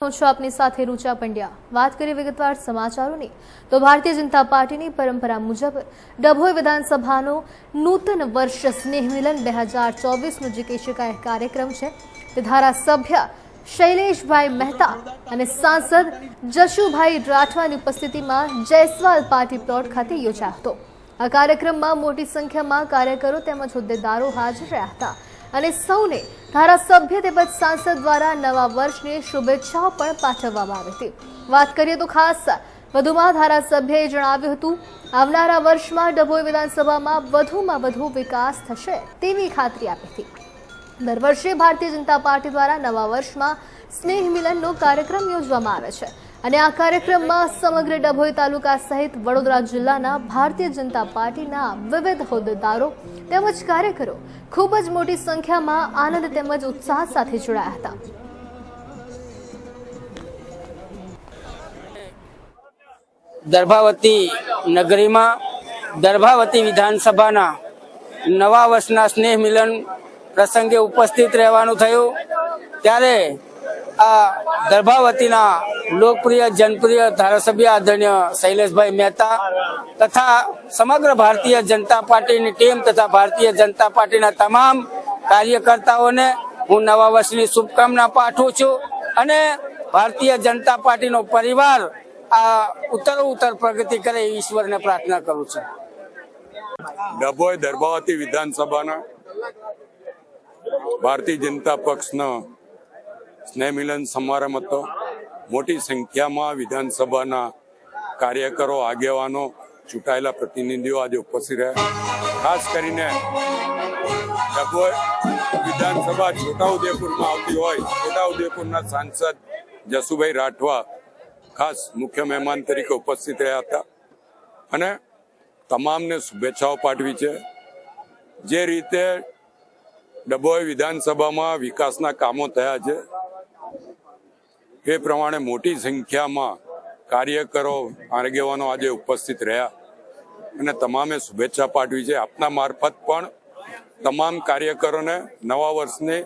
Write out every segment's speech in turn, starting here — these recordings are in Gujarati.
આપની સાથે રૂચા પંડ્યા. વાત કરીએ વિગતવાર સમાચારોની, તો ભારતીય જનતા પાર્ટીની પરંપરા મુજબ ડભોઈ વિધાનસભાનો નૂતન વર્ષ સ્નેહ મિલન બે હજાર ચોવીસનો જે કહી કાર્યક્રમ છે, તે ધારાસભ્ય શૈલેષભાઈ મહેતા અને સાંસદ જશુભાઈ રાઠવાની ઉપસ્થિતિમાં જયસ્વાલ પાર્ટી પ્લોટ ખાતે યોજાયો હતો. આ કાર્યક્રમમાં મોટી સંખ્યામાં કાર્યકરો તેમજ હોદ્દેદારો હાજર રહ્યા હતા. અને સૌને ધારાસભ્ય તેમજ સાંસદ દ્વારા નવા વર્ષની શુભેચ્છાઓ પણ પાઠવવામાં આવી હતી. વાત કરીએ તો ખાસ વધુમાં ધારાસભ્યએ જણાવ્યું હતું, આવનારા વર્ષમાં ડભોઈ વિધાનસભામાં વધુમાં વધુ વિકાસ થશે તેવી ખાતરી આપી હતી. દર વર્ષે ભારતીય જનતા પાર્ટી દ્વારા નવા વર્ષમાં સ્નેહ મિલનનો કાર્યક્રમ યોજવામાં આવે છે. અને આ કાર્યક્રમમાં સમગ્ર ડભોઈ તાલુકા સહિત વડોદરા જિલ્લાના ભારતીય જનતા પાર્ટીના વિવિધ હોદ્દેદારો તેમજ કાર્યકરો ખૂબ જ મોટી સંખ્યામાં આનંદ તેમજ ઉત્સાહ સાથે જોડાયા હતા. દર્ભાવતી નગરીમાં, દર્ભાવતી વિધાનસભાના નવા વર્ષના સ્નેહ મિલન પ્રસંગે ઉપસ્થિત રહેવાનું થયું. ત્યારે આ દર્ભાવતીના લોકપ્રિય, જનપ્રિય ધારાસભ્ય આદરણીય શૈલેષભાઈ મહેતા તથા સમગ્ર ભારતીય જનતા પાર્ટીની ટીમ તથા ભારતીય જનતા પાર્ટીના તમામ કાર્યકર્તાઓને હું નવા વર્ષની શુભકામના પાઠવું છું અને ભારતીય જનતા પાર્ટીનો પરિવાર આ ઉત્તર ઉત્તર પ્રગતિ કરે ઈશ્વરને પ્રાર્થના કરું છું. ડભોઈ દરબાવતી વિધાનસભાના ભારતીય જનતા પક્ષનો સ્નેહ સમારંભ હતો. મોટી સંખ્યામાં વિધાનસભાના કાર્યકરો, આગેવાનો, ચૂંટાયેલા પ્રતિનિધિઓ આજે ઉપસ્થિત રહ્યા. ખાસ કરીને ડભોઈ વિધાનસભા છોટાઉદેપુરમાં આવતી હોય, છોટાઉદેપુરના સાંસદ જસુભાઈ રાઠવા ખાસ મુખ્ય મહેમાન તરીકે ઉપસ્થિત રહ્યા હતા. અને તમામને શુભેચ્છાઓ પાઠવી છે. જે રીતે ડભોઈ વિધાનસભામાં વિકાસના કામો થયા છે એ પ્રમાણે મોટી સંખ્યામાં કાર્યકરો આગેવાનો આજે ઉપસ્થિત રહ્યા. અને તમામે શુભેચ્છા પાઠવી છે. આપના મારફત પણ તમામ કાર્યકરોને નવા વર્ષની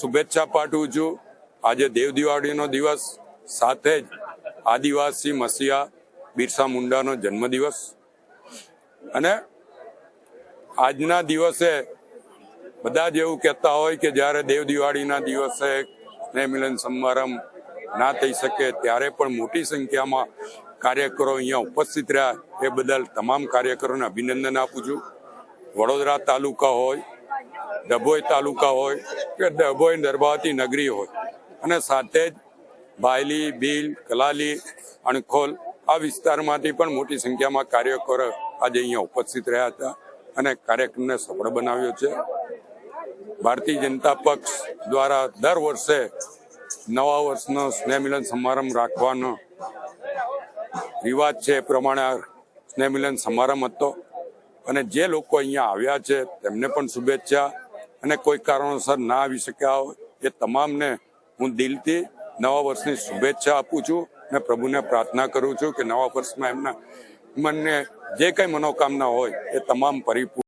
શુભેચ્છા પાઠવું છું. આજે દેવ દિવાળીનો દિવસ, સાથે જ આદિવાસી મસીહા બિરસા મુંડાનો જન્મદિવસ. અને આજના દિવસે બધા જ એવું કહેતા હોય કે જ્યારે દેવ દિવાળીના દિવસે સ્નેહ મિલન સમારંભ ના થઈ શકે, ત્યારે પણ મોટી સંખ્યામાં કાર્યકરો અહીંયા ઉપસ્થિત રહ્યા. એ બદલ તમામ કાર્યકરોને અભિનંદન આપું છું. વડોદરા તાલુકા હોય, ડભોઈ તાલુકા હોય કે ડભોઈ દરબાવતી નગરી હોય. અને સાથે જ બાયલી ભીલ કલાલી, અણખોલ આ વિસ્તારમાંથી પણ મોટી સંખ્યામાં કાર્યકરો આજે અહીંયા ઉપસ્થિત રહ્યા હતા અને કાર્યક્રમને સફળ બનાવ્યો છે. ભારતીય જનતા પક્ષ દ્વારા દર વર્ષે નવા વર્ષનો સ્નેહમિલન સમારંભ રાખવાનો રિવાજ છે એ પ્રમાણે આ સ્નેહ સમારંભ હતો. અને જે લોકો અહીંયા આવ્યા છે તેમને પણ શુભેચ્છા અને કોઈ કારણોસર ના આવી શક્યા હોય એ તમામને હું દિલથી નવા વર્ષની શુભેચ્છા આપું છું અને પ્રભુને પ્રાર્થના કરું છું કે નવા વર્ષમાં એમના મનને જે કંઈ મનોકામના હોય એ તમામ પરિપૂર્ણ